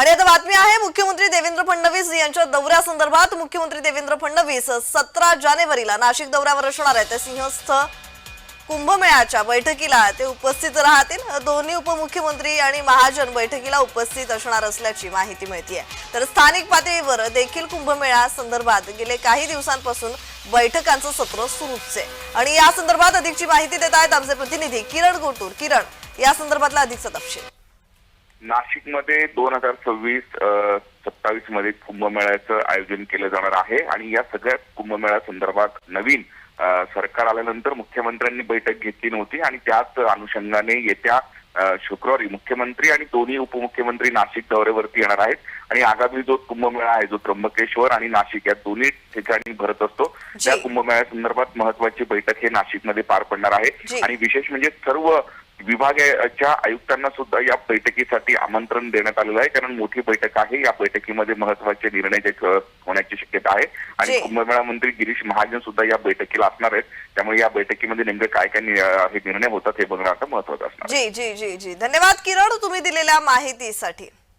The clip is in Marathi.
आणि आता बातमी आहे मुख्यमंत्री देवेंद्र फडणवीस यांच्या दौऱ्यासंदर्भात मुख्यमंत्री देवेंद्र फडणवीस सतरा जानेवारीला नाशिक दौऱ्यावर असणार आहे त्या सिंहस्थ कुंभमेळ्याच्या बैठकीला ते उपस्थित राहतील. दोन्ही उपमुख्यमंत्री आणि महाजन बैठकीला उपस्थित असणार असल्याची माहिती मिळते तर स्थानिक पातळीवर देखील कुंभमेळा संदर्भात गेले काही दिवसांपासून बैठकांचं सत्र सुरूच. आहे आणि या संदर्भात अधिकची माहिती देत आहेत आमचे प्रतिनिधी किरण गोटूर किरण या संदर्भातला अधिकचा तपशील. नाशिकमध्ये दोन हजार सव्वीस सत्तावीसमध्ये कुंभमेळ्याचं आयोजन केलं जाणार आहे आणि या सगळ्या कुंभमेळ्या संदर्भात नवीन सरकार आल्यानंतर मुख्यमंत्र्यांनी बैठक घेतली नव्हती आणि त्याच अनुषंगाने येत्या शुक्रवारी मुख्यमंत्री आणि दोन्ही उपमुख्यमंत्री नाशिक दौऱ्यावरती येणार आहेत आणि आगामी जो कुंभमेळा आहे जो त्र्यंबकेश्वर आणि नाशिक या दोन्ही ठिकाणी भरत असतो त्या जी. कुंभमेळ्या संदर्भात महत्वाची बैठक हे नाशिकमध्ये पार पडणार. आहे आणि विशेष म्हणजे सर्व विभागाच्या आयुक्तांना सुद्धा या बैठकीसाठी आमंत्रण देण्यात आलेलं आहे. कारण मोठी बैठक आहे. या बैठकीमध्ये महत्त्वाचे निर्णय जे होण्याची शक्यता आहे. आणि कुंभमेळा मंत्री गिरीश महाजन सुद्धा या बैठकीला असणार आहेत. त्यामुळे या बैठकीमध्ये नेमके काय काय हे निर्णय होतात हे बघणं आता महत्वाचं असणार. जी जी जी जी. धन्यवाद किरण तुम्ही दिलेल्या माहितीसाठी.